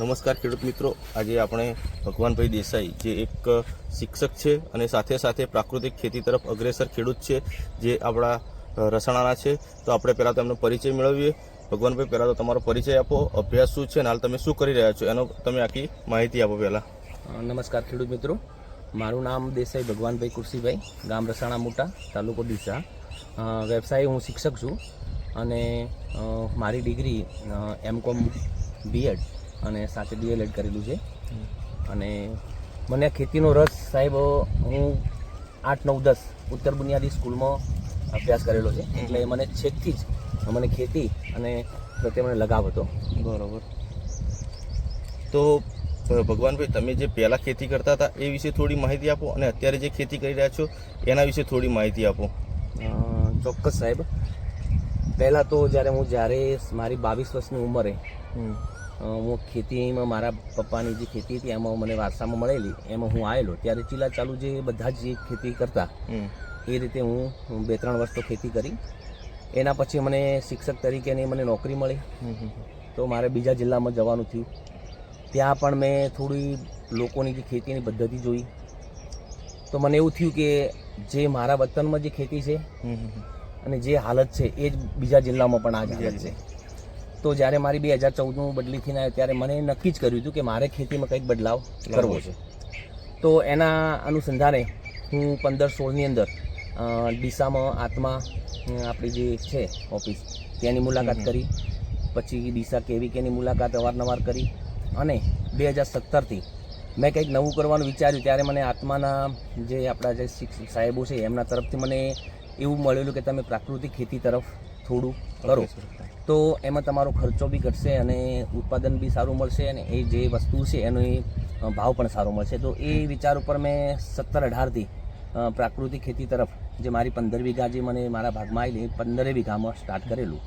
નમસ્કાર ખેડૂત મિત્રો. આજે આપણે ભગવાનભાઈ દેસાઈ, જે એક શિક્ષક છે અને સાથે સાથે પ્રાકૃતિક ખેતી તરફ અગ્રેસર ખેડૂત છે, જે આપણા રસાણાના છે, તો આપણે પહેલાં તો એમનો પરિચય મેળવીએ. ભગવાનભાઈ, પહેલાં તો તમારો પરિચય આપો. અભ્યાસ શું છે અને હાલ તમે શું કરી રહ્યા છો? એનો તમે આખી માહિતી આપો પહેલાં. નમસ્કાર ખેડૂત મિત્રો. મારું નામ દેસાઈ ભગવાનભાઈ કુરશીભાઈ, ગામ રસાણા મોટા, તાલુકો ડીસા. વ્યવસાય હું શિક્ષક છું અને મારી ડિગ્રી એમ કોમ બીએડ અને સાથે ડીએલએડ કરેલું છે. અને મને આ ખેતીનો રસ સાહેબ હું આઠ નવ દસ ઉત્તર બુનિયાદી સ્કૂલમાં અભ્યાસ કરેલો છે. એટલે મને છેકથી જ મને ખેતી અને પ્રત્યે મને લગાવ હતો. બરાબર. તો ભગવાનભાઈ તમે જે પહેલાં ખેતી કરતા હતા એ વિશે થોડી માહિતી આપો અને અત્યારે જે ખેતી કરી રહ્યા છો એના વિશે થોડી માહિતી આપો. ચોક્કસ સાહેબ. પહેલાં તો જ્યારે હું જ્યારે મારી બાવીસ વર્ષની ઉંમરે હું ખેતીમાં મારા પપ્પાની જે ખેતી હતી એમાં મને વારસામાં મળેલી એમાં હું આવેલો ત્યારે ચીલા ચાલુ જે બધા જ ખેતી કરતા એ રીતે હું બે ત્રણ વર્ષ તો ખેતી કરી. એના પછી મને શિક્ષક તરીકેની મને નોકરી મળી. તો મારે બીજા જિલ્લામાં જવાનું થયું. ત્યાં પણ મેં થોડી લોકોની જે ખેતીની પદ્ધતિ જોઈ. તો મને એવું થયું કે જે મારા વતનમાં જે ખેતી છે. અને જે હાલત છે એ જ બીજા જિલ્લામાં પણ આ જ હાલત છે. તો જ્યારે મારી બે હજાર ચૌદનું બદલી થઈને આવ્યો ત્યારે મને નક્કી જ કર્યું હતું કે મારે ખેતીમાં કંઈક બદલાવ કરવો છે. તો એના અનુસંધાને હું પંદર સોળની અંદર ડીસામાં આત્મા આપણી જે છે ઓફિસ ત્યાંની મુલાકાત કરી. પછી ડીસા કેવીકેની મુલાકાત અવારનવાર કરી અને બે હજાર સત્તરથી મેં કંઈક નવું કરવાનું વિચાર્યું ત્યારે મને આત્માના જે આપણા જે શિક્ષક સાહેબો છે એમના તરફથી મને એવું મળેલું કે તમે પ્રાકૃતિક ખેતી તરફ થોડું કરો. તો એમાં તમારો ખર્ચો બી ઘટશે અને ઉત્પાદન બી સારું મળશે અને એ જે વસ્તુ છે એનો એ ભાવ પણ સારો મળશે. તો એ વિચાર ઉપર મેં સત્તર અઢારથી પ્રાકૃતિક ખેતી તરફ જે મારી પંદર વીઘા જે મને મારા ભાગમાં આવેલી એ પંદરે વીઘામાં સ્ટાર્ટ કરેલું.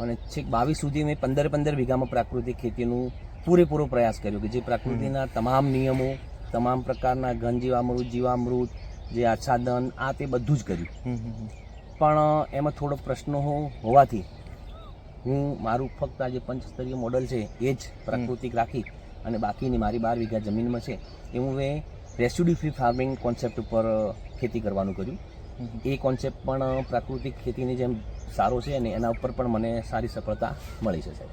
અને છેક બાવીસ સુધી મેં પંદર પંદર વીઘામાં પ્રાકૃતિક ખેતીનું પૂરેપૂરો પ્રયાસ કર્યો કે જે પ્રકૃતિના તમામ નિયમો તમામ પ્રકારના ઘન જીવામૃત જીવામૃત જે આચ્છાદન આ તે બધું જ કર્યું. પણ એમાં થોડો પ્રશ્નો હોવાથી હું મારું ફક્ત આ જે પંચસ્તરીય મોડલ છે એ જ પ્રાકૃતિક રાખી અને બાકીની મારી બાર વીઘા જમીનમાં છે એ હું મેં રેસ્યુડી ફ્રી ફાર્મિંગ કોન્સેપ્ટ ઉપર ખેતી કરવાનું કર્યું. એ કોન્સેપ્ટ પણ પ્રાકૃતિક ખેતીની જેમ સારો છે અને એના ઉપર પણ મને સારી સફળતા મળી છે સાહેબ.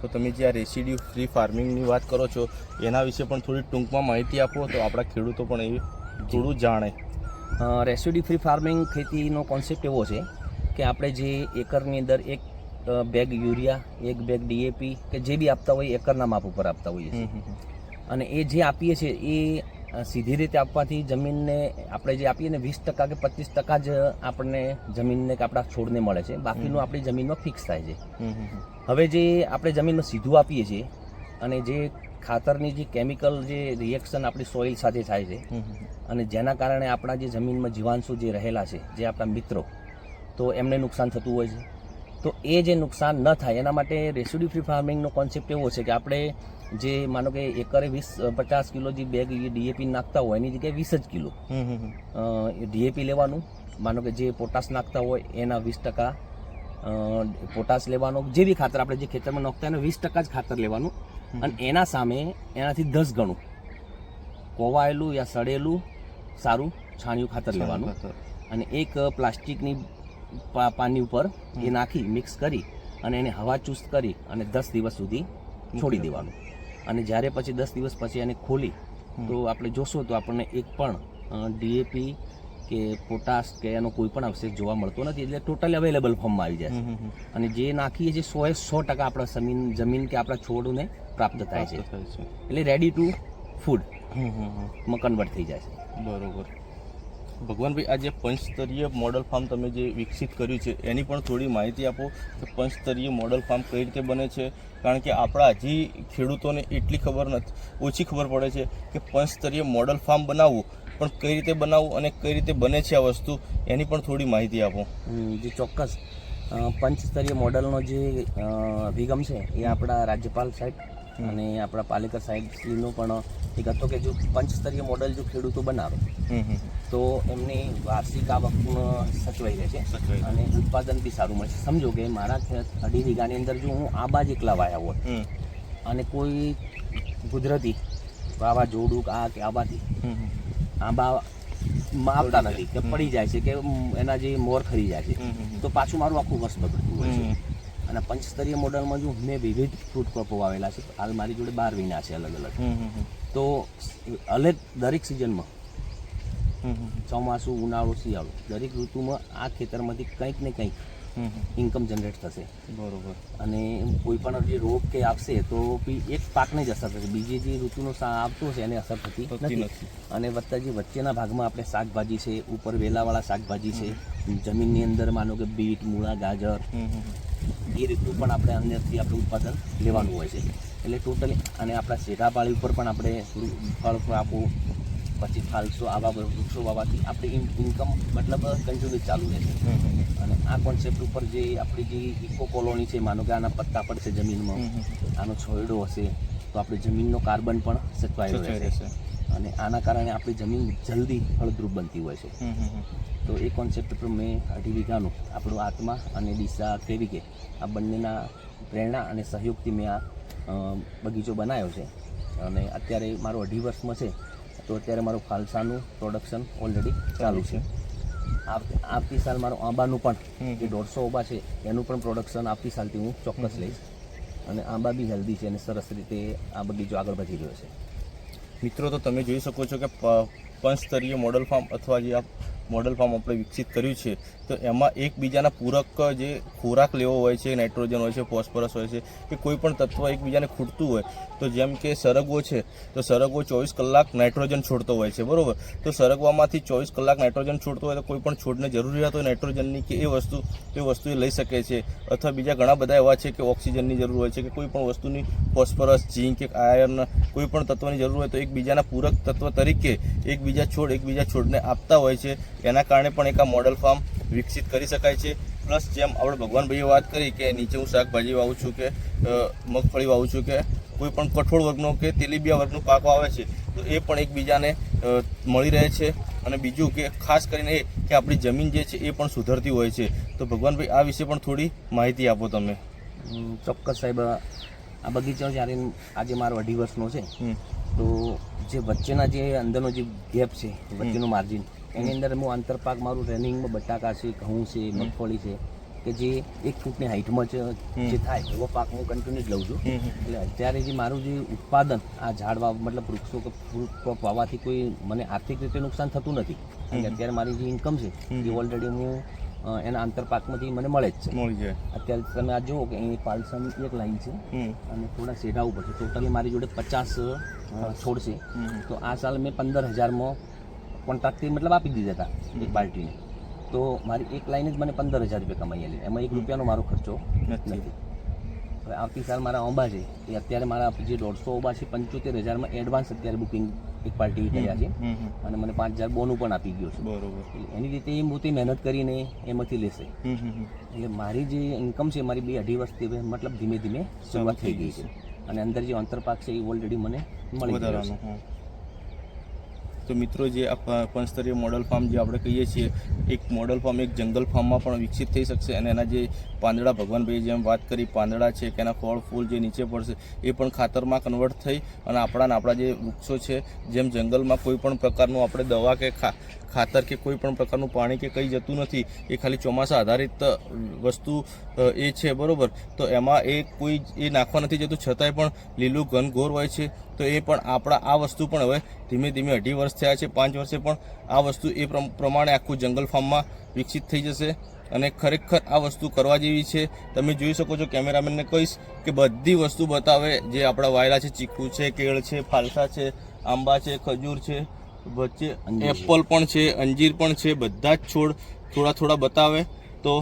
તો તમે જે આ રેસિડ્યુ ફ્રી ફાર્મિંગની વાત કરો છો એના વિશે પણ થોડી ટૂંકમાં માહિતી આપો તો આપણા ખેડૂતો પણ એ થોડું જાણે. રેસિડ્યુ ફ્રી ફાર્મિંગ ખેતીનો કોન્સેપ્ટ એવો છે કે આપણે જે એકરની અંદર એક બેગ યુરિયા એક બેગ ડીએપી કે જે બી આપતા હોય એકરના માપ ઉપર આપતા હોઈએ છીએ. અને એ જે આપીએ છીએ એ સીધી રીતે આપવાથી જમીનને આપણે જે આપીએ ને વીસ ટકા કે પચીસ ટકા જ આપણને જમીનને કે આપણા છોડને મળે છે. બાકીનું આપણી જમીનમાં ફિક્સ થાય છે. હવે જે આપણે જમીનમાં સીધું આપીએ છીએ અને જે ખાતરની જે કેમિકલ જે રિએક્શન આપણી સોઇલ સાથે થાય છે અને જેના કારણે આપણા જે જમીનમાં જીવાંશુ જે રહેલા છે જે આપણા મિત્રો તો એમને નુકસાન થતું હોય છે. તો એ જે નુકસાન ન થાય એના માટે રેસિડ્યુ ફ્રી ફાર્મિંગનો કોન્સેપ્ટ એવો છે કે આપણે જે માનો કે એકરે વીસ પચાસ કિલો જે બેગ ડીએપી નાખતા હોય એની જગ્યાએ વીસ જ કિલો. ડીએપી લેવાનું માનો કે જે પોટાશ નાખતા હોય એના વીસ ટકા પોટાશ લેવાનો જે બી ખાતર આપણે જે ખેતરમાં નાખતા હોય એના વીસ ટકા જ ખાતર લેવાનું. અને એના સામે એનાથી દસ ગણું કોવાયેલું યા સડેલું સારું છાણિયું ખાતર લેવાનું. અને એક પ્લાસ્ટિકની પાની ઉપર એ નાખી મિક્સ કરી અને એને હવા ચુસ્ત કરી અને દસ દિવસ સુધી છોડી દેવાનું. અને જ્યારે પછી દસ દિવસ પછી એને ખોલી તો આપણે જોશો તો આપણને એક પણ ડીએપી કે પોટાશ કે એનો કોઈ પણ અવશેષ જોવા મળતો નથી એટલે ટોટલ અવેલેબલ ફોર્મમાં આવી જાય અને જે નાખીએ છીએ સો એ સો ટકા આપણા જમીન જમીન કે આપણા છોડને પ્રાપ્ત થાય છે. એટલે રેડી ટુ ફૂડમાં કન્વર્ટ થઈ જાય છે. બરોબર. ભગવાનભાઈ, આ જે પંચસ્તરીય મોડલ ફાર્મ તમે જે વિકસિત કર્યું છે, એની પણ થોડી માહિતી આપો કે પંચસ્તરીય મોડલ ફાર્મ કઈ રીતે બને છે? કારણ કે આપણા હજી ખેડૂતોને એટલી ખબર નથી, ઓછી ખબર પડે છે કે પંચસ્તરીય મોડલ ફાર્મ બનાવવું, પણ કઈ રીતે બનાવવું અને કઈ રીતે બને છે આ વસ્તુ, એની પણ થોડી માહિતી આપો. જે, ચોક્કસ. પંચસ્તરીય મોડલનો જે અભિગમ છે, એ આપણા રાજ્યપાલ સાહેબ અને આપણા પાલિકા સાહેબશ્રીનો પણ એક હતો કે જો પંચસ્તરીય મોડલ જો ખેડૂતો બનાવે તો એમની વાર્ષિક આવક પણ સચવાઈ રહે છે અને ઉત્પાદન બી સારું મળશે સમજો કે મારા અઢી વીઘાની અંદર જો હું આ બાજ એકલા વાયા હોય અને કોઈ કુદરતી વાવાઝોડું આ કે આબાથી. આંબા માપતા નથી કે પડી જાય છે કે એના જે મોર ખરી જાય છે. તો પાછું મારું આખું વર્ષ બગડતું હોય છે. અને પંચસ્તરીય મોડલમાં જો મેં વિવિધ ફ્રૂટ ક્રોપો વાવેલા છે હાલ મારી જોડે બાર વિના છે અલગ અલગ. તો અલગ દરેક સિઝનમાં. ચોમાસું ઉનાળો શિયાળો દરેક ઋતુમાં આ ખેતરમાંથી કંઈક ને કંઈક. ઇન્કમ જનરેટ થશે બરોબર અને કોઈ પણ જે રોગ કે આવશે તો એક પાકને જ અસર થશે બીજી જે ઋતુનો આવતો હશે એને અસર થતી નથી. અને વત્તા જે વચ્ચેના ભાગમાં આપણે શાકભાજી છે ઉપર વેલાવાળા શાકભાજી છે જમીનની અંદર માનો કે બીટ મૂળા ગાજર. એ રીતનું પણ આપણે અંદરથી આપણે ઉત્પાદન લેવાનું હોય છે એટલે ટોટલી અને આપણા શેઢાપાળી ઉપર પણ આપણે ફળ આપવું પછી ફાલસો આવા વૃક્ષો વાવવાથી આપણી ઇન્કમ મતલબ કન્ટિન્યુ ચાલુ રહેશે. અને આ કોન્સેપ્ટ ઉપર જે આપણી જે ઇકો કોલોની છે માનો કે આના પત્તા પડશે જમીનમાં. આનો છોયડો હશે તો આપણી જમીનનો કાર્બન પણ સચવાઈ રહેશે અને આના કારણે આપણી જમીન જલ્દી ફળદ્રુપ બનતી હોય છે. તો એ કોન્સેપ્ટ પર મેં અઢી વીઘાનું આપણું આત્મા અને દિશા કેવી કે આ બંનેના પ્રેરણા અને સહયોગથી મેં આ બગીચો બનાવ્યો છે. અને અત્યારે મારો અઢી વર્ષમાં છે. તો અત્યારે મારું ફાલસાનું પ્રોડક્શન ઓલરેડી ચાલુ છે. આવ- આવતી સાલ મારો આંબાનું પણ જે દોઢસો આંબા છે એનું પણ પ્રોડક્શન આવતી સાલથી હું ચોક્કસ લઈશ. અને આંબા બી હેલ્ધી છે અને સરસ રીતે આ બગીચો આગળ વધી રહ્યો છે. મિત્રો તો તમે જોઈ શકો છો કે પંચસ્તરીય મોડલ ફાર્મ અથવા જે આ મોડલ ફાર્મ આપણે વિકસિત કર્યું છે, તો એમાં એકબીજાના પૂરક જે ખોરાક લેવો હોય છે, નાઇટ્રોજન હોય છે, ફોસ્ફરસ હોય છે કે કોઈ પણ તત્વ એકબીજાને ખૂટતું હોય, તો જેમ કે સરગવો છે, તો સરગવો ચોવીસ કલાક નાઇટ્રોજન છોડતો હોય છે, બરાબર? તો સરગવામાંથી ચોવીસ કલાક નાઇટ્રોજન છોડતો હોય તો કોઈ પણ છોડને જરૂરિયાત હોય નાઇટ્રોજનની કે એ વસ્તુ એ વસ્તુ એ લઈ શકે છે, અથવા બીજા ઘણા બધા એવા છે કે ઓક્સિજનની જરૂર હોય છે કે કોઈ પણ વસ્તુની, ફોસ્ફરસ, ઝીંક કે આયર્ન, કોઈ પણ તત્વની જરૂર હોય તો એકબીજાના પૂરક તત્વ તરીકે એકબીજા છોડ એકબીજા છોડને આપતા હોય છે એના કારણે પણ એક આ મોડલ ફાર્મ વિકસિત કરી શકાય છે. પ્લસ જેમ આપણે ભગવાનભાઈએ વાત કરી કે નીચે હું શાકભાજી વાવું છું કે મગફળી વાવું છું કે કોઈ પણ કઠોળ વર્ગનો કે તેલીબિયા વર્ગનો પાકો આવે છે તો એ પણ એકબીજાને મળી રહે છે. અને બીજું કે ખાસ કરીને એ કે આપણી જમીન જે છે એ પણ સુધરતી હોય છે. તો ભગવાનભાઈ આ વિશે પણ થોડી માહિતી આપો તમે. ચોક્કસ સાહેબ આ બગીચો જ્યારે આજે મારો અઢી વર્ષનો છે તો જે વચ્ચેના જે અંદરનો જે ગેપ છે વચ્ચેનું માર્જિન એની અંદર હું આંતરપાક મારું રનિંગમાં બટાકા છે ઘઉં છે મગફળી છે કે જે એક ફૂટની હાઇટમાં જ જે થાય એવો પાક હું કન્ટિન્યુ જ લઉં છું. એટલે અત્યારે જે મારું જે ઉત્પાદન આ ઝાડવા મતલબ વૃક્ષો કે ફ્રૂટ વાવવાથી કોઈ મને આર્થિક રીતે નુકસાન થતું નથી. કારણ કે અત્યારે મારી જે ઇન્કમ છે એ ઓલરેડી હું એના આંતરપાકમાંથી મને મળે જ છે. મળી જાય. અત્યારે તમે આ જુઓ કે અહીં પાલસની એક લાઈન છે. અને થોડા શેઢા ઉપર છે. ટોટલી મારી જોડે પચાસ છોડ છે. તો આ સાલ મેં પંદર હજારમાં કોન્ટ્રાક્ટથી મતલબ આપી દીધા હતા એક બાલ્ટીને. તો મારી એક લાઈન જ મને પંદર હજાર રૂપિયા કમાઈ આલી. એમાં એક રૂપિયાનો મારો ખર્ચો નથી. હવે આવતી સાલ મારા ઓંબા છે. એ અત્યારે મારા જે દોઢસો ઓંબા છે પંચોતેર હજારમાં એડવાન્સ અત્યારે બુકિંગ એક પાર્ટી કર્યા છે. અને મને પાંચ હજાર બોનું પણ આપી ગયો છે. બરોબર. એની રીતે એ પોતે મહેનત કરીને એમાંથી લેશે. એટલે મારી જે ઇન્કમ છે મારી બે અઢી વર્ષથી મતલબ ધીમે ધીમે શરૂઆત થઈ ગઈ છે. અને અંદર જે અંતરપાક છે એ ઓલરેડી મને મળી ગયો છે. તો મિત્રો જે આ પંચસ્તરીય મોડલ ફાર્મ જે આપણે કહીએ છીએ, એક મોડલ ફાર્મ એક જંગલ ફાર્મમાં પણ વિકસિત થઈ શકશે અને એના જે પાંદડા ભગવાનભાઈ જેમ વાત કરી, પાંદડા છે કે એના ફળ, ફૂલ જે નીચે પડશે, એ પણ ખાતરમાં કન્વર્ટ થઈ અને આપણાને આપણા જે વૃક્ષો છે, જેમ જંગલમાં કોઈ પણ પ્રકારનું આપણે દવા કે ખા, ખાતર કે કોઈ પણ પ્રકારનું પાણી કે કંઈ જતું નથી, એ ખાલી ચોમાસા આધારિત વસ્તુ એ છે, બરાબર? તો એમાં એ કોઈ એ નાખવા નથી જતું, છતાંય પણ લીલું ઘનઘોર હોય છે તો એ પણ આપણા આ વસ્તુ પણ હવે ધીમે ધીમે અઢી વર્ષ થયા છે પાંચ વર્ષે પણ આ વસ્તુ એ પ્રમાણે આખું જંગલ ફાર્મમાં વિકસિત થઈ જશે અને ખરેખર આ વસ્તુ કરવા જેવી છે. તમે જોઈ શકો છો કેમેરામેનને કહીશ કે બધી વસ્તુ બતાવે જે આપણા વાયલા છે ચીકુ છે કેળ છે ફાલસા છે આંબા છે ખજૂર છે વચ્ચે એપલ પણ છે અંજીર પણ છે બધા જ છોડ થોડા થોડા બતાવે. તો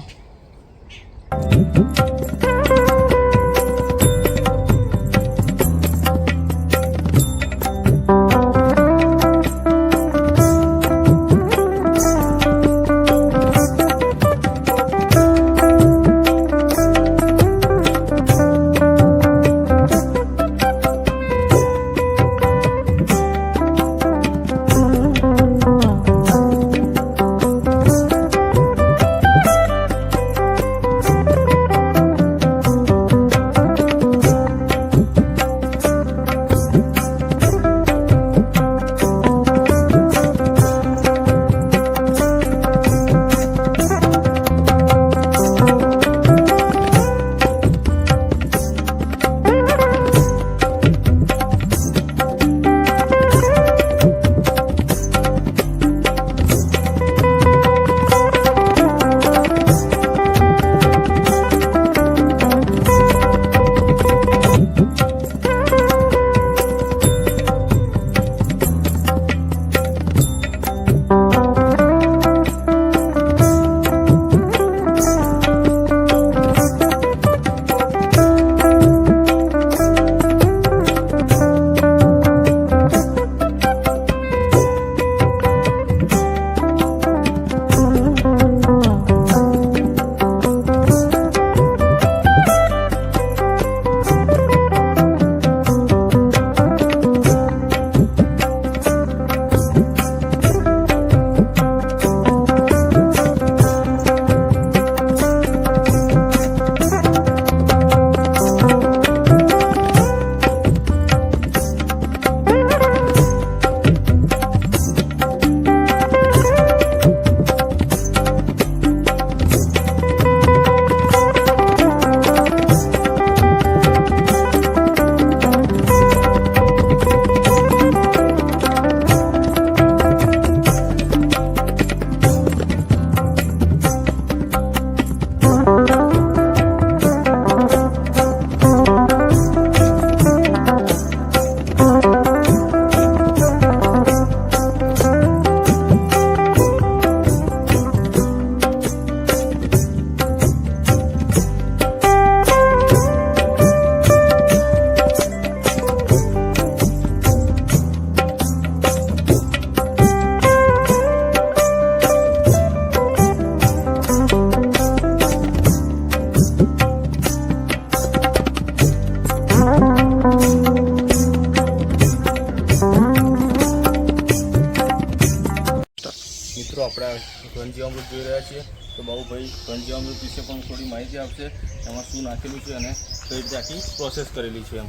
વિશે પણ થોડી માહિતી આપશે. એમાં શું નાખેલું છે અને કઈ રીતે આખી પ્રોસેસ કરેલી છે એમ.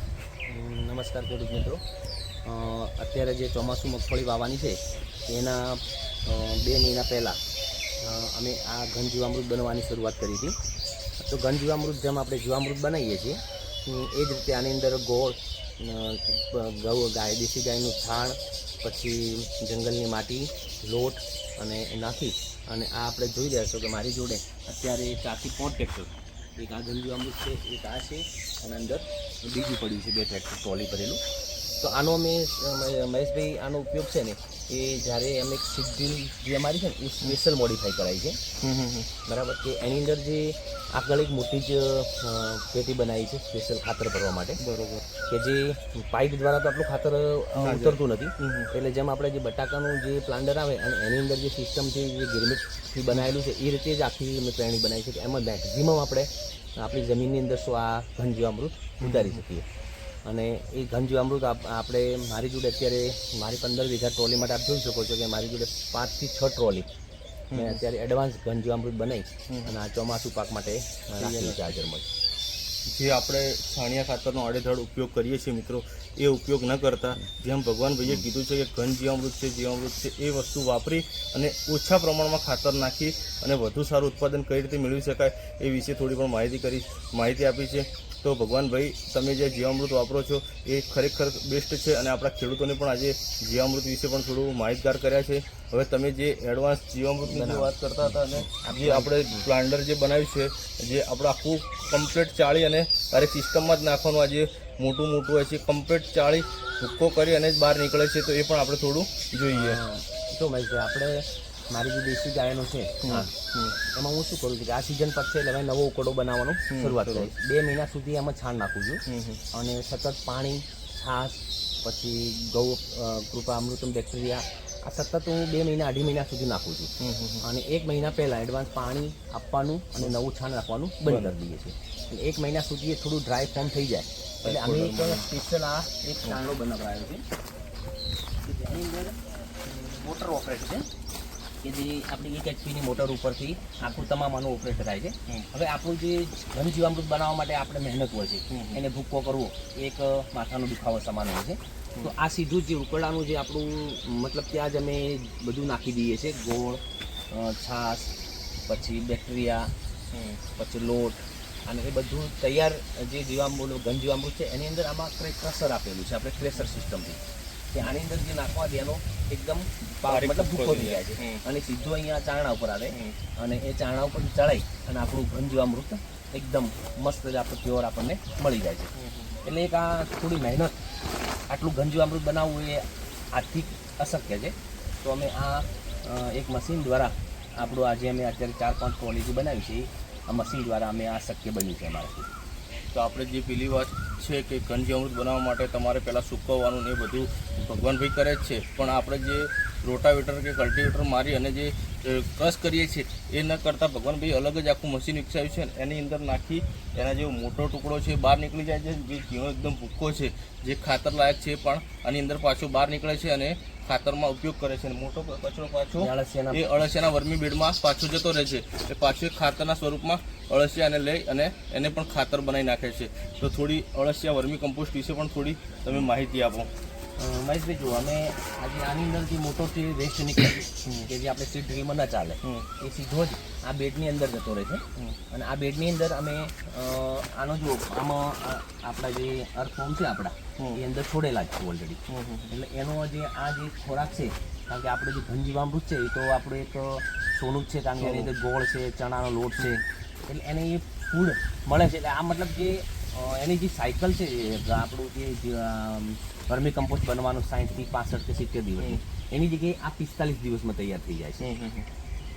નમસ્કાર ખેડૂત મિત્રો. અત્યારે જે ચોમાસું મગફળી વાવવાની છે, એના બે મહિના પહેલાં અમે આ ઘન જીવામૃત બનવાની શરૂઆત કરી હતી. તો ઘન જીવામૃત જેમ આપણે જીવામૃત બનાવીએ છીએ એ જ રીતે આની અંદર ગોળ ગૌ, ગાય, દેશી ગાયનું છાણ, પછી જંગલની માટી, લોટ અને નાખી અને આ આપણે જોઈ રહ્યા છો કે મારી જોડે અત્યારે ચારથી પાંચ ટ્રેક્ટર એક આ ગંજુ અમૃત છે, એક આ છે, અને અંદર બીજું પડ્યું છે બે ટ્રેક્ટર ટ્રોલી ભરેલું. તો આનો અમે મહેશભાઈ આનો ઉપયોગ છે ને એ જ્યારે અમે સિડ્યુલ જે અમારી છે ને એ સ્પેશિયલ મોડિફાઈ કરાવી છે. બરાબર? કે એની અંદર જે આગળ એક મોટી જ પેટી બનાવી છે સ્પેશિયલ ખાતર ભરવા માટે. બરોબર. કે જે પાઇપ દ્વારા તો આપણું ખાતર ઉતરતું નથી. એટલે જેમ આપણે જે બટાકાનું જે પ્લાન્ડર આવે અને એની અંદર જે સિસ્ટમ છે જે ગિરમિટથી બનાવેલું છે એ રીતે જ આખી અમે પ્રેરણી બનાવી છે. કે એમાં મેક્ઝિમમ આપણે આપણી જમીનની અંદર શું આ ઘન જીવામૃત ઉતારી શકીએ. અને એ ઘન જીવામૃત આપ- આપણે મારી જોડે અત્યારે મારી પંદર વીઘા ટ્રોલી માટે આપ જોઈ શકો છો કે મારી જોડે પાંચથી છ ટ્રોલી. મેં અત્યારે એડવાન્સ ઘન જીવામૃત બનાવી અને આ ચોમાસુ પાક માટે ચાર્જર મળી. જે આપણે છાણિયા ખાતરનો આડેધડ ઉપયોગ કરીએ છીએ મિત્રો એ ઉપયોગ ન કરતા. જેમ ભગવાન ભાઈએ કીધું છે કે ઘન જીવામૃત છે જીવામૃત છે, એ વસ્તુ વાપરી અને ઓછા પ્રમાણમાં ખાતર નાખી અને વધુ સારું ઉત્પાદન કઈ રીતે મેળવી શકાય એ વિશે થોડી પણ માહિતી કરી, માહિતી આપી છે. તો ભગવાનભાઈ તમે જે જીવામૃત વાપરો છો, એ ખરેખર બેસ્ટ છે અને આપણા ખેડૂતોને પણ આજે જીવામૃત વિશે પણ થોડું માહિતગાર કર્યા છે. હવે તમે જે એડવાન્સ જીવામૃતની વાત કરતા હતા અને જે આપણે પ્લાન્ડર જે બનાવ્યું છે, જે આપણે આખું કમ્પ્લીટ ચાળી અને તારે સિસ્ટમમાં જ નાખવાનું આજે મોટું મોટું હોય છે કમ્પ્લીટ ચાળી ભૂક્કો કરી અને જ બહાર નીકળે છે તો એ પણ આપણે થોડું જોઈએ તો મહેશભાઈ આપણે મારી જે દેશી ગાયનો છે. એમાં હું શું કરું છું કે આ સિઝન છે એટલે હવે નવો ઉકળો બનાવવાનો શરૂઆત કરી બે મહિના સુધી એમાં છાણ નાખું છું. અને સતત પાણી છાશ પછી ગૌ કૃપા અમૃતમ બેક્ટેરિયા આ સતત હું બે મહિના અઢી મહિના સુધી નાખું છું. અને એક મહિના પહેલાં એડવાન્સ પાણી આપવાનું અને નવું છાણ નાખવાનું બંધ કરી દઈએ છીએ. એક મહિના સુધી એ થોડું ડ્રાય ફોર્મ થઈ જાય. એટલે અમે એક સ્પેશિયલ આ એક ચાંદો બનાવડાયો છે. જેની અંદર મોટર ઓપરેટ છે. કે જે આપણી એક એચપીની મોટર ઉપરથી આખું તમામ આનું ઓપરેટ થાય છે. હવે આપણું જે ઘન જીવામૃત બનાવવા માટે આપણે મહેનત હોય છે. એને ભૂક્કો કરવો એક માથાનો દુખાવો સમાન હોય છે. તો આ સીધું જ ઉકળાનું જે આપણું મતલબ ત્યાં જ અમે બધું નાખી દઈએ છીએ. ગોળ છાશ પછી બેક્ટેરિયા. પછી લોટ અને એ બધું તૈયાર જે જીવામૃત ઘન જીવામૃત છે એની અંદર આમાં ક્રે- ક્રશર આપેલું છે આપણે ક્રેશર સિસ્ટમથી. કે આની અંદર જે નાખવા દે એકદમ મતલબ ભૂખો થઈ જાય છે. અને સીધું અહીંયા ચાણા ઉપર આવે. અને એ ચાણા ઉપર ચડાઈ અને આપણું ઘન જીવામૃત એકદમ મસ્ત આપણે પ્યોર આપણને મળી જાય છે. એટલે એક આ થોડી મહેનત આટલું ગંજુ જીવામૃત બનાવવું એ આર્થિક અશક્ય છે. તો અમે આ એક મશીન દ્વારા આપણું આજે અમે અત્યારે ચાર પાંચ ક્વોલિટી બનાવી છે. આ મશીન દ્વારા અમે આ શક્ય બન્યું છે અમારાથી તો આપણે જે પેલી વાત છે કે ગંજી અમૃત બનાવવા માટે તમારે પહેલાં સૂકવવાનું ને એ બધું ભગવાનભાઈ કરે જ છે. પણ આપણે જે રોટાવેટર કે કલ્ટિવેટર મારી અને જે ક્રશ કરીએ છીએ એ ન કરતાં ભગવાનભાઈ અલગ જ આખું મશીન વિકસાવ્યું છે એની અંદર નાખી એના જેવો મોટો ટુકડો છે એ બહાર નીકળી જાય છે જે ઘીણો એકદમ ભૂક્કો છે જે ખાતર લાયક છે પણ આની અંદર પાછો બહાર નીકળે છે અને ખાતરમાં ઉપયોગ કરે છે અને મોટો કચરો પાછો એ અળસિયાના વર્મી બેડમાં પાછો જતો રહે છે. એ પાછું ખાતરના સ્વરૂપમાં અળસિયાને લઈ અને એને પણ ખાતર બનાવી નાખે છે. તો થોડી અળસિયા વર્મી કમ્પોસ્ટ વિશે પણ થોડી તમે માહિતી આપો. મહેશભાઈ જુઓ અમે આજે આની અંદર જે મોટો જે વેસ્ટ નીકળે કે જે આપણે સીટ ડ્રીલમાં ન ચાલે. એ સીધો જ આ બેડની અંદર જતો રહે છે. અને આ બેડની અંદર અમે આનો જુઓ આમાં આપણા જે અર્થફોર્મ છે આપણા એ અંદર છોડેલા જ છે ઓલરેડી એટલે એનો જે આ જે ખોરાક છે કારણ કે આપણે જે ઘન જીવામૃત છે એ તો આપણું એક સોનું છે કારણ કે એની અંદર ગોળ છે ચણાનો લોટ છે. એટલે એને એ ફૂડ મળે છે. એટલે આ મતલબ જે એની જે સાયકલ છે આપણું જે વર્મી કમ્પોસ્ટ બનવાનું સાઠથી પાસઠ કે સિત્તેર દિવસ. એની જગ્યાએ આ પિસ્તાલીસ દિવસમાં તૈયાર થઈ જાય છે.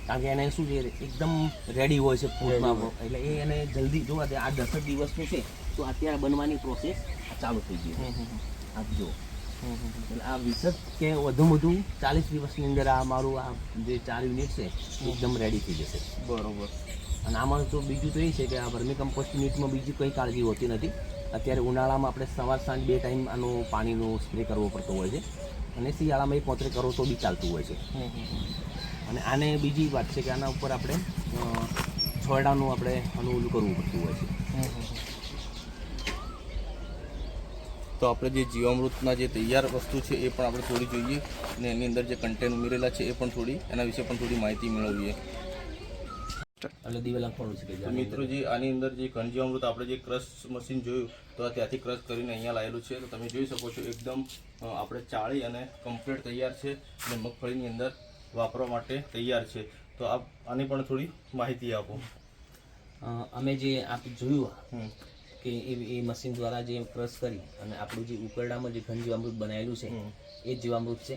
કારણ કે એને શું છે એકદમ રેડી હોય છે ફૂડમાં એટલે એ એને જલ્દી જોવા દે આ દસ જ દિવસનું છે તો અત્યારે બનવાની પ્રોસેસ ચાલુ થઈ ગઈ આપ જો. એટલે આ વીસ કે વધુ વધુ ચાલીસ દિવસની અંદર આ મારું આ જે ચાર યુનિટ છે એકદમ રેડી થઈ જશે. બરોબર. અને આમાં તો બીજું તો એ છે કે આ વર્મી કમ્પોસ્ટ યુનિટમાં બીજી કંઈ કાળજી હોતી નથી. અત્યારે ઉનાળામાં આપણે સવાર સાંજ બે ટાઈમ આનું પાણીનો સ્પ્રે કરવો પડતો હોય છે. અને શિયાળામાં એક પોતરે કરો તો બી ચાલતું હોય છે. અને આને બીજી વાત છે કે આના ઉપર આપણે છોડાનું આપણે આનું ઓલું કરવું પડતું હોય છે. તો આપણે જે જીવામૃતના જે તૈયાર વસ્તુ છે એ પણ આપણે થોડી જોઈએ. અને એની અંદર જે કન્ટેન્ટ ઉમેરેલા છે એ પણ થોડી એના વિશે પણ થોડી માહિતી મેળવીએ. એટલે દિવેલા પણ છે કે તો મિત્રો જે આની અંદર જે ઘન અમૃત આપણે જે ક્રશ મશીન જોયું તો ત્યાંથી ક્રશ કરીને અહીંયા લાવેલું છે. તો તમે જોઈ શકો છો એકદમ આપણે ચાળી અને કમ્પ્લીટ તૈયાર છે અને મગફળીની અંદર વાપરવા માટે તૈયાર છે. તો આપ આની પણ થોડી માહિતી આપો. અમે જે આપ જોયું હમ. કે એ એ મશીન દ્વારા જે ક્રશ કરી અને આપણું જે ઉકરડામાં જે ઘન જીવામૃત બનાવેલું છે એ જીવામૃત છે.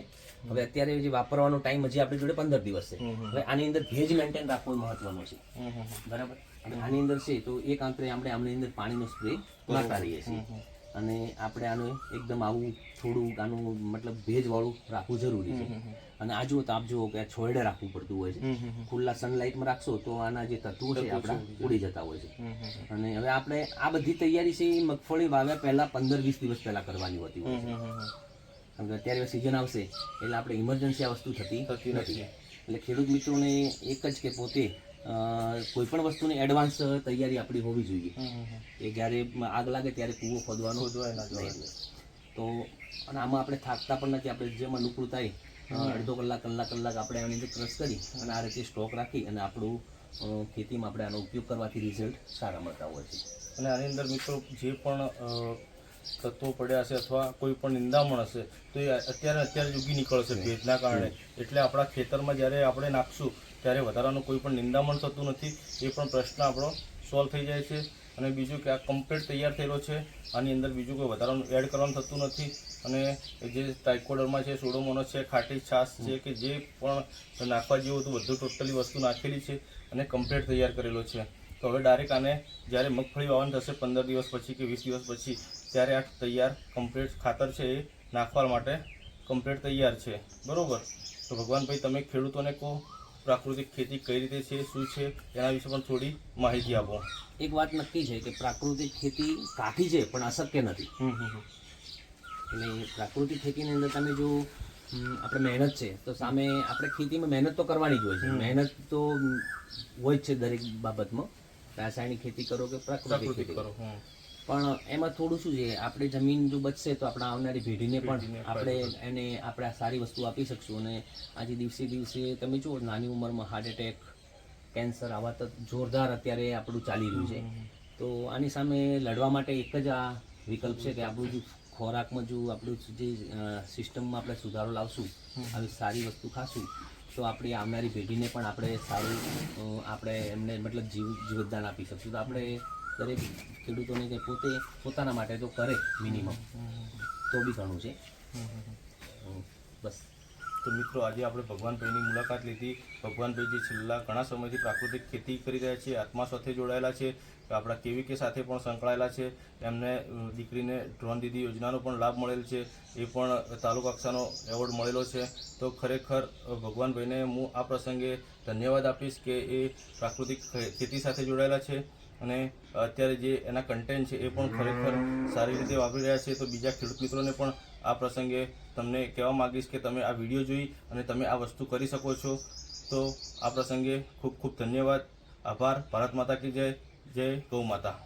હવે અત્યારે જે વાપરવાનો ટાઈમ હજી આપણી જોડે પંદર દિવસ છે. હવે આની અંદર ભેજ મેન્ટેન રાખવો મહત્વનો છે. બરાબર? અને આની અંદર છે તો એક આંતરે આપણે આમની અંદર પાણીનો સ્પ્રે કરતા રહીએ છીએ. અને આપણે આનું એકદમ આવું થોડું આનું મતલબ ભેજવાળું રાખવું જરૂરી છે. અને આ જુઓ તો આપ જુઓ કે આ છોયડે રાખવું પડતું હોય છે. ખુલ્લા સનલાઇટમાં રાખશો તો આના જે તત્વો છે આપણા ઉડી જતા હોય છે. અને હવે આપણે આ બધી તૈયારી છે એ મગફળી વાવ્યા પહેલા પંદર વીસ દિવસ પહેલા કરવાની હોતી હોય હમ. કારણ કે અત્યારે સિઝન આવશે એટલે આપણે ઇમરજન્સી આ વસ્તુ થતી નથી. એટલે ખેડૂત મિત્રોને એક જ કે પોતે કોઈ પણ વસ્તુની એડવાન્સ તૈયારી આપણી હોવી જોઈએ. એ જ્યારે આગ લાગે ત્યારે કૂવો ખોદવાનો હોય. તો અને આમાં આપણે થાકતા પણ નથી આપણે જેમ અનુકૂળ થાય અડધો કલાક કલાક કલાક આપણે આની અંદર ક્રશ કરી અને આ રીતે સ્ટોક રાખી અને આપણું ખેતીમાં આપણે આનો ઉપયોગ કરવાથી રિઝલ્ટ સારા મળતા હોય છે. અને આની અંદર મિત્રો જે પણ તત્વો પડ્યા હશે અથવા કોઈ પણ નિંદામણ હશે તો એ અત્યારે અત્યારે યોગી ઉગી નીકળશે ભેજના કારણે. એટલે આપણા ખેતરમાં જ્યારે આપણે નાખશું ત્યારે વધારાનું કોઈ પણ નિંદામણ થતું નથી. એ પણ પ્રશ્ન આપણો સોલ્વ થઈ જાય છે. અને બીજું કે આ કમ્પ્લીટ તૈયાર થયેલો છે. આની અંદર બીજું કોઈ વધારાનું એડ કરવાનું થતું નથી. અને જે ટાઇકોડરમાં છે, સોડોમોનો છે, ખાટી છાશ છે કે જે પણ નાખવા જેવું હતું, બધું ટોટલી વસ્તુ નાખેલી છે અને કમ્પ્લીટ તૈયાર કરેલો છે. તો હવે ડાયરેક્ટ આને જ્યારે મગફળી વાવન થશે પંદર દિવસ પછી કે વીસ દિવસ પછી, ત્યારે આ તૈયાર કમ્પ્લીટ ખાતર છે એ નાખવા માટે કમ્પ્લીટ તૈયાર છે. બરાબર? તો ભગવાનભાઈ, તમે ખેડૂતોને કહો પ્રાકૃતિક ખેતી કઈ રીતે છે શું છે એના વિશે પણ થોડી માહિતી આપો. એક વાત નક્કી છે કે પ્રાકૃતિક ખેતી કાઠી છે પણ અશક્ય નથી. એટલે પ્રાકૃતિક ખેતીની અંદર તમે જો આપણે મહેનત છે તો સામે આપણે ખેતીમાં મહેનત તો કરવાની જ હોય છે. મહેનત તો હોય જ છે દરેક બાબતમાં. રાસાયણિક ખેતી કરો કે પ્રાકૃતિક ખેતી કરો. પણ એમાં થોડું શું છે આપણે જમીન જો બચશે તો આપણા આવનારી પેઢીને પણ આપણે એને આપણે આ સારી વસ્તુ આપી શકશું અને આજે દિવસે દિવસે તમે જુઓ નાની ઉંમરમાં હાર્ટ એટેક કેન્સર આવા તો જોરદાર અત્યારે આપણું ચાલી રહ્યું છે. તો આની સામે લડવા માટે એક જ આ વિકલ્પ છે કે આપણું જો ખોરાકમાં જો આપણું જે સિસ્ટમમાં આપણે સુધારો લાવશું આવી સારી વસ્તુ ખાશું તો આપણી આવનારી પેઢીને પણ આપણે સારું આપણે એમને મતલબ જીવ જીવતદાન આપી શકશું. તો આપણે દરેક ખેડૂતોને કે પોતે પોતાના માટે તો કરે મિનિમમ તો બી ઘણું છે. બસ. તો મિત્રો આજે આપણે ભગવાનભાઈની મુલાકાત લીધી. ભગવાનભાઈ જે છેલ્લા ઘણા સમયથી પ્રાકૃતિક ખેતી કરી રહ્યા છે આત્મા સાથે જોડાયેલા છે આપણા કેવીકે સાથે પણ સંકળાયેલા છે. એમને દીકરીને ડ્રોન દીદી યોજનાનો પણ લાભ મળેલ છે. એ પણ તાલુકા કક્ષાનો એવોર્ડ મળેલો છે. તો ખરેખર ભગવાનભાઈને હું આ પ્રસંગે ધન્યવાદ આપીશ કે એ પ્રાકૃતિક ખેતી સાથે જોડાયેલા છે. અને અત્યારે જે એના કન્ટેન્ટ છે એ પણ ખરેખર સારી રીતે વાપરી રહ્યા છે, તો બીજા ખેડૂત મિત્રોને પણ આ પ્રસંગે તમને કહેવા માગીશ કે તમે આ વીડિયો જોઈ અને તમે આ વસ્તુ કરી શકો છો. તો આ પ્રસંગે ખૂબ ખૂબ ધન્યવાદ. આભાર. ભારત માતા કી જય. જય ગૌ માતા.